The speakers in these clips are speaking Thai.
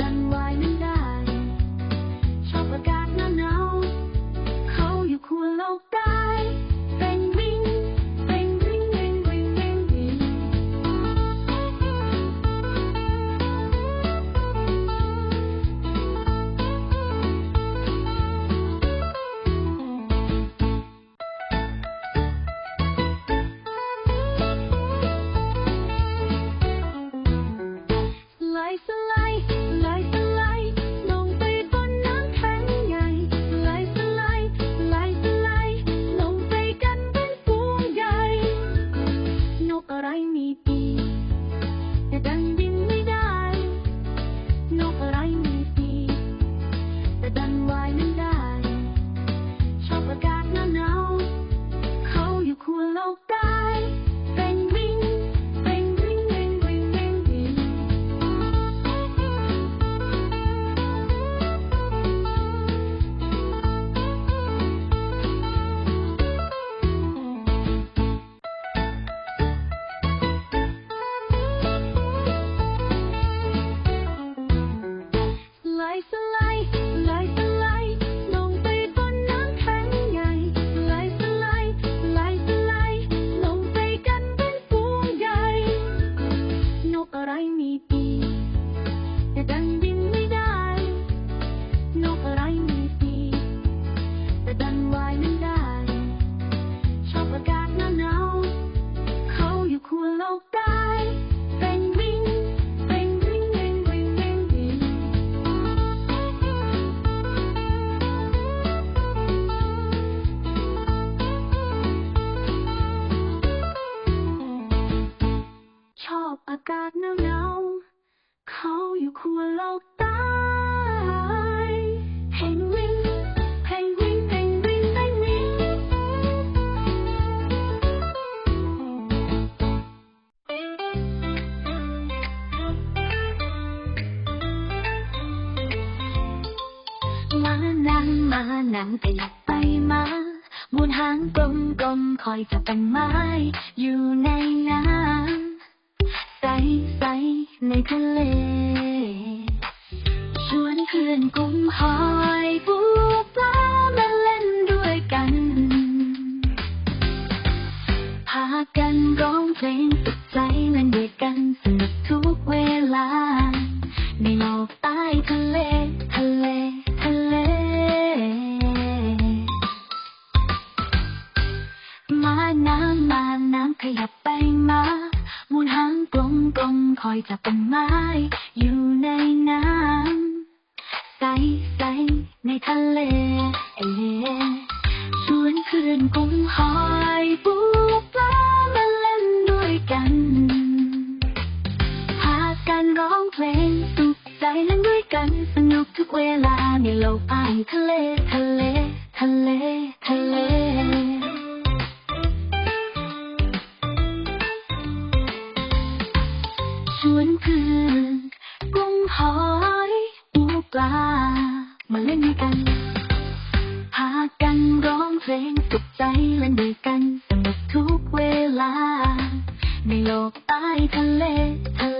山外面 ชอบอากาศหนาวหนาวเขาอยู่ขั้วโลกใต้เพนกวินเพนกวินเพนกวินเพนกวินมานั่งมานั่งขยัไปมามูนหางกลมกลมคอยจะเป็นไม้อยู่ในน้ำ ใสใสในทะเล ชวนเพื่อนกลุ่มหอยปู อยจับเป็นไม้ อยู่ในน้ำใสใสในทะเลเอชวนเพื่อนกุ้งหอย มาเล่นด้วยกัน พากันร้องเพลงสุขใจเล่นด้วยกันสนุกทุกเวลา ในโลกใต้ทะเลทะเล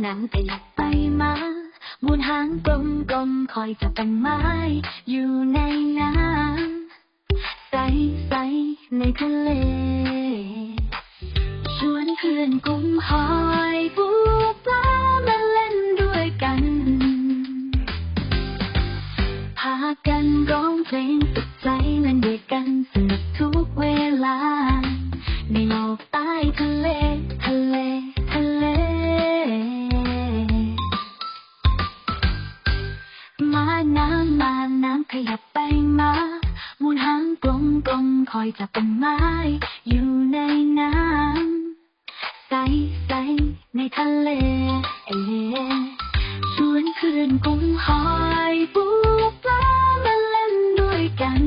มานั่งขยับไปมาหมุนหางกลมกลมคอยจับเป็นไม้ อยู่ในน้ำใสใสในทะเล ชวนเพื่อนกลุ่มหอยปูปลามาเล่นด้วยกัน พากันร้องเพลงสุขใจเล่นด้วยกันสนุกทุกเวลา ในโลกใต้ทะเล กลมคอยจับเป็นไม้ อยู่ในน้ำใสใสในทะเลเอชวนเพื่นกลุ่มหอยปูปลามาเล่นด้วยกัน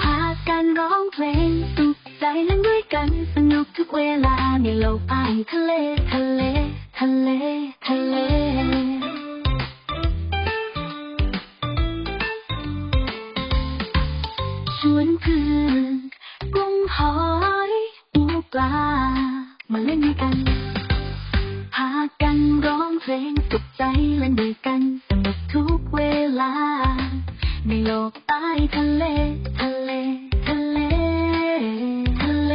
พากันร้องเพลงสุขใจเล่นด้วยกัน สนุกทุกเวลาในโลกใต้ทะเลทะเล มาเล่นด้วยกัน พากันร้องเพลงสุขใจเล่นด้วยกันสนุกทุกเวลา ในโลกใต้ทะเล ทะเลทะเลทะเล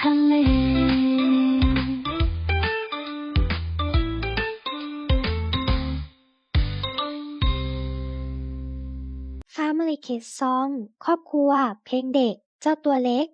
ทะเล Family Kids Song ครอบครัว เพลงเด็ก เจ้าตัวเล็ก